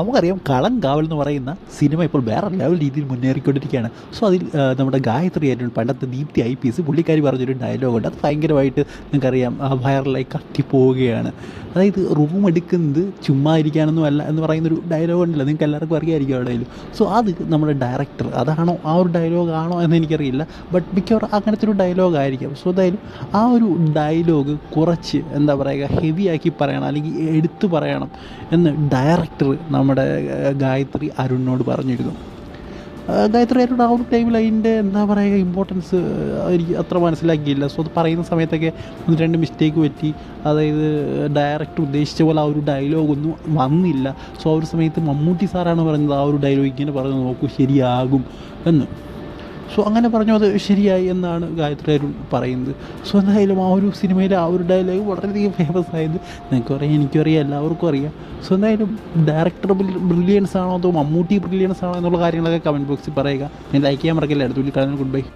നമുക്കറിയാം കളം കാവൽ എന്ന് പറയുന്ന സിനിമ ഇപ്പോൾ വേറെ ലെവൽ രീതിയിൽ മുന്നേറിക്കൊണ്ടിരിക്കുകയാണ്. സോ അതിൽ നമ്മുടെ ഗായത്രി ആയിരുന്നു പണ്ടത്തെ ദീപ്തി ഐ പി എസ് പുള്ളിക്കാരി പറഞ്ഞൊരു ഡയലോഗുണ്ട് അത് ഭയങ്കരമായിട്ട് നിങ്ങൾക്കറിയാം വൈറലായി കത്തിപ്പോവുകയാണ് അതായത് റൂം എടുക്കുന്നത് ചുമ്മാ ഇരിക്കാനൊന്നും അല്ല എന്ന് പറയുന്നൊരു ഡയലോഗ് ഉണ്ടല്ലോ. നിങ്ങൾക്ക് എല്ലാവർക്കും അറിയാമായിരിക്കും എവിടെയെങ്കിലും സോ അത് നമ്മുടെ ഡയറക്ടർ അതാണോ ആ ഒരു ഡയലോഗ് ആണോ എന്ന് എനിക്കറിയില്ല. ബട്ട് മിക്കവാറും അങ്ങനത്തെ ഒരു ഡയലോഗ് ആയിരിക്കും. സോ എന്തായാലും ആ ഒരു ഡയലോഗ് കുറച്ച് എന്താ പറയുക ഹെവിയാക്കി പറയണം അല്ലെങ്കിൽ എടുത്തു പറയണം എന്ന് ഡയറക്ടർ നമ്മുടെ ഗായത്രി അരുണിനോട് പറഞ്ഞിരുന്നു. ഗായത്രി അരുൺ ആ ഒരു ടൈമിൽ അതിന്റെ എന്താ പറയുക ഇമ്പോർട്ടൻസ് എനിക്ക് അത്ര മനസ്സിലാക്കിയില്ല. സോ അത് പറയുന്ന സമയത്തൊക്കെ ഒന്ന് രണ്ട് മിസ്റ്റേക്ക് പറ്റി. അതായത് ഡയറക്റ്റ് ഉദ്ദേശിച്ച പോലെ ആ ഒരു ഡയലോഗ് ഒന്നും വന്നില്ല. സോ ആ ഒരു സമയത്ത് മമ്മൂട്ടി സാറാണ് പറഞ്ഞത് ആ ഒരു ഡയലോഗ് ഇങ്ങനെ പറഞ്ഞു നോക്കൂ ശരിയാകും എന്ന്. സോ അങ്ങനെ പറഞ്ഞു അത് ശരിയായി എന്നാണ് ഗായത്രി അരുൺ പറയുന്നത്. സോ എന്തായാലും ആ ഒരു സിനിമയിലെ ആ ഒരു ഡയലോഗ് വളരെയധികം ഫേമസ് ആയത് നിങ്ങൾക്കറിയാം എനിക്കും അറിയാം എല്ലാവർക്കും അറിയാം. സോ എന്തായാലും ഡയറക്ടർ ബ്രില്യൻസ് ആണോ അതോ മമ്മൂട്ടി ബ്രില്യൻസ് ആണോ എന്നുള്ള കാര്യങ്ങളൊക്കെ കമന്റ് ബോക്സിൽ പറയുക. ഞാൻ ലൈക്ക് ചെയ്യാൻ മറക്കില്ല. അടുത്തുള്ളിൽ കാണാൻ ഗുഡ് ബൈ